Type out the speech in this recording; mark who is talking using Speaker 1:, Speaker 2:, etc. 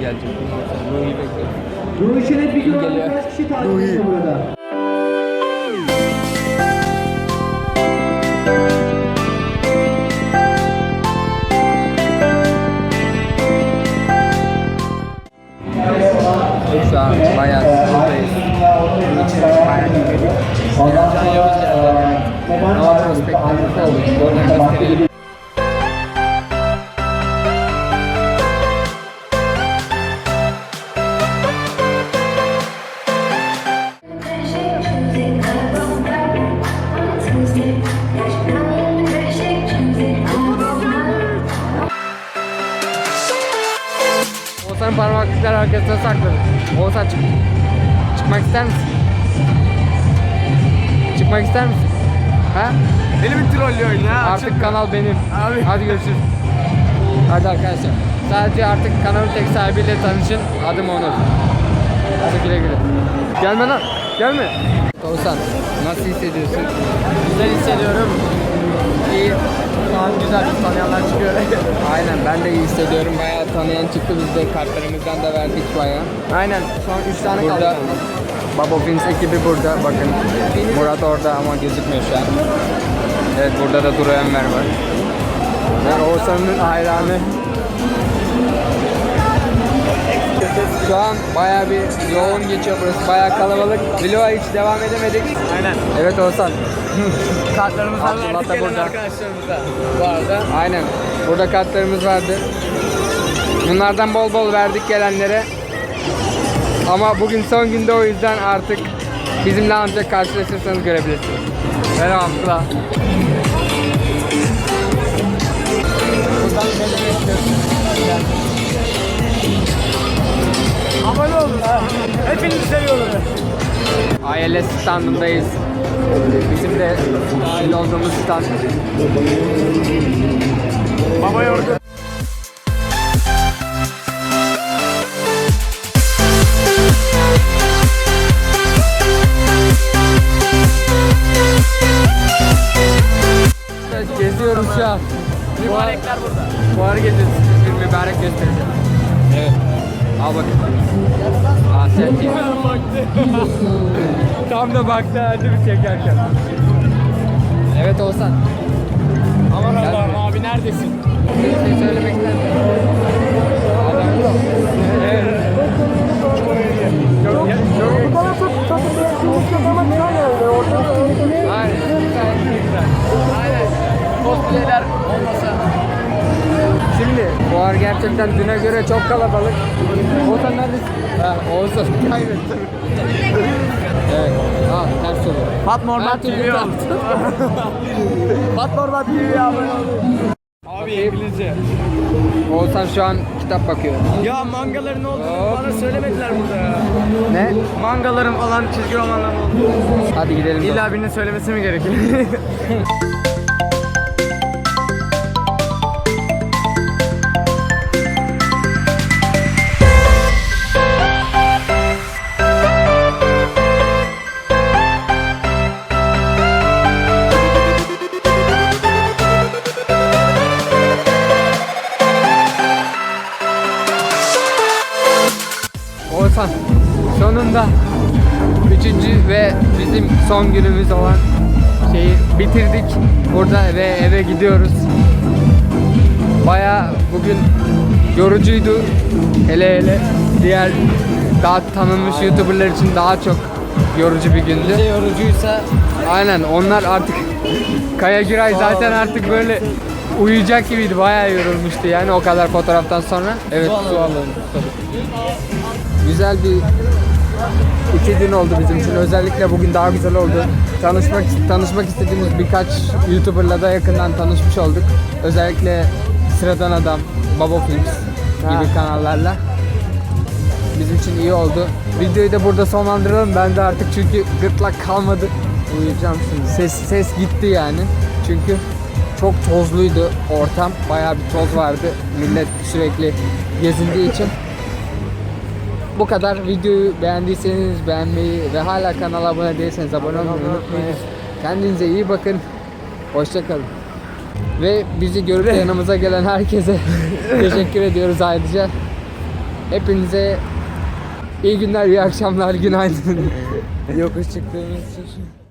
Speaker 1: gelecek. Ruhi bekliyorum.
Speaker 2: Ruhi Çenet bir
Speaker 1: Geliyor.
Speaker 2: gün kaç kişi takip ediyor burada?
Speaker 1: Şu an bayağı buradayız. Bunun için bayağı dinledik. Can Yavuz geldi. Hava prospektörümüzü aldık. Oradan gösterelim. Oğuzhan'ın parmaklıklar arkasına sakladı. Oğuzhan çık. Çıkmak ister misin? Çıkmak ister misin? Ha?
Speaker 3: Beni mi trollüyorsun ya?
Speaker 1: Artık kanal benim.
Speaker 3: Abi.
Speaker 1: Hadi görüşürüz. Hadi arkadaşlar. Sadece artık kanalın tek sahibiyle tanışın. Adım Onur. Hadi güle güle. Gelme lan. Gelme. Oğuzhan nasıl hissediyorsun?
Speaker 3: Güzel hissediyorum. İyi. Şu an güzel bir tanıyanlar çıkıyor.
Speaker 1: Aynen ben de iyi hissediyorum. Bayağı tanıyan çıktı. Biz de kartlarımızdan da verdik bayağı.
Speaker 3: Aynen. Şu an 3 tane
Speaker 1: Burada
Speaker 3: kaldı.
Speaker 1: Babo Films ekibi burada. Bakın Murat orada ama gözükmüyor şu an. Evet burada da Duru Enver var. Ben Oğuzhan'ın hayranı. Şu an bayağı bir yoğun geçiyor burası. Bayağı kalabalık. Vloga hiç devam edemedik.
Speaker 3: Aynen.
Speaker 1: Evet Oğuzhan.
Speaker 3: Kartlarımızdan
Speaker 1: Abdullah
Speaker 3: verdik
Speaker 1: da burada.
Speaker 3: arkadaşlarımıza. Bu arada.
Speaker 1: Aynen. Burada kartlarımız vardı. Bunlardan bol bol verdik gelenlere. Ama bugün son günde o yüzden artık bizimle ancak karşılaşırsanız görebilirsiniz. Merhaba Abdullah.
Speaker 3: Abone Hepinizi seviyorum.
Speaker 1: ILS standındayız. Bizim de dahil olduğumuz stand.
Speaker 3: Baba.
Speaker 1: Evet, geziyoruz şu an.
Speaker 3: Mübarekler burada.
Speaker 1: Fuar gezisi bir mübarek göstereceğim. Evet. Al bakın. Mi? Tam da baktı hadi bir çekerken. Evet Oğuzhan.
Speaker 3: Aman Allah'ım abi neredesin?
Speaker 1: Bir şey söylemek ister misin? Adam. Evet. Fuar gerçekten düne göre çok kalabalık. Oğuzhan neredesin? Ha, Oğuzhan kaybettim. evet. Ha, ters oluyor.
Speaker 3: Fatma Orman TV. Fatma Orman TV'ye abone olun. Abi İngilizce.
Speaker 1: Oğuzhan şu an kitap bakıyor.
Speaker 3: Ya mangaların olduğunu
Speaker 1: Hop.
Speaker 3: bana söylemediler burada ya.
Speaker 1: Ne?
Speaker 3: Mangaların falan çizgi romanların olduğunu.
Speaker 1: Hadi gidelim.
Speaker 3: İlla birinin söylemesi mi gerekiyor?
Speaker 1: sonunda üçüncü ve bizim son günümüz olan şeyi bitirdik. Burada ve eve gidiyoruz. Baya bugün yorucuydu. Hele hele diğer daha tanınmış YouTuber'lar için daha çok yorucu bir gündü.
Speaker 3: Bize yorucuysa
Speaker 1: Aynen onlar artık Kaya Güray zaten artık böyle uyuyacak gibiydi. Bayağı yorulmuştu yani o kadar fotoğraftan sonra. Evet su alalım. Güzel bir iki gün oldu bizim için. Özellikle bugün daha güzel oldu. Tanışmak tanışmak istediğimiz birkaç YouTuber'la da yakından tanışmış olduk. Özellikle Sıradan Adam, Babo Films gibi kanallarla. Bizim için iyi oldu. Videoyu da burada sonlandıralım. Ben de artık çünkü gırtlak kalmadı. Uyuyacağım şimdi. Ses ses gitti yani. Çünkü çok tozluydu ortam. Bayağı bir toz vardı. Millet sürekli gezindiği için. Bu kadar. Videoyu beğendiyseniz beğenmeyi ve hala kanala abone değilseniz abone olmayı unutmayın. Kendinize iyi bakın. Hoşçakalın. Ve bizi görüp yanımıza gelen herkese teşekkür ediyoruz ayrıca. Hepinize iyi günler, iyi akşamlar, günaydın. Yokuş çıktığımız için.